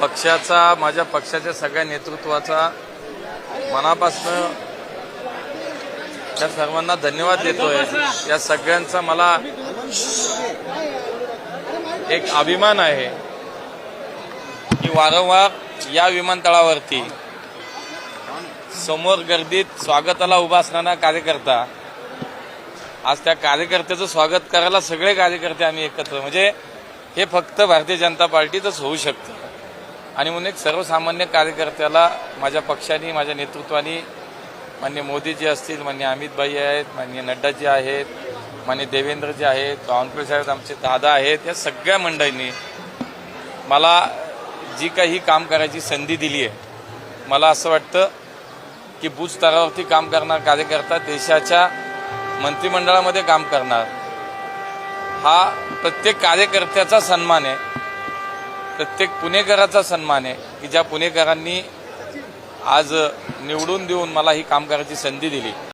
पक्षाचा माझ्या पक्षाच्या सगळ्या नेतृत्वाचा मनापासून त्या सर्वांना धन्यवाद देतोय. या सगळ्यांचा मला एक अभिमान आहे की वारंवार या विमानतळावरती समोर गर्दीत स्वागताला उभा असणारा कार्यकर्ता आज त्या कार्यकर्त्याचं स्वागत करायला सगळे कार्यकर्ते आम्ही एकत्र. म्हणजे हे फक्त भारतीय जनता पार्टीतच होऊ शकतं. आणि म्हणून एक सर्वसामान्य कार्यकर्त्याला माझ्या पक्षाने माझ्या नेतृत्वाने मान्य मोदीजी असतील मान्य अमितभाई आहेत मान्य नड्डाजी आहेत मान्य देवेंद्रजी आहेत बावनकुळे साहेब आमचे दादा आहेत या सगळ्या मंडळींनी मला जी काही काम करायची संधी दिली आहे मला असं वाटतं की बूथ स्तरावरती काम करणार कार्यकर्ता देशाच्या मंत्रिमंडळामध्ये काम करणार. हा प्रत्येक कार्यकर्त्याचा सन्मान आहे. प्रत्येक पुणेकराचा सन्मान आहे की ज्या पुणेकरांनी आज निवडून देऊन मला ही काम करायची संधी दिली.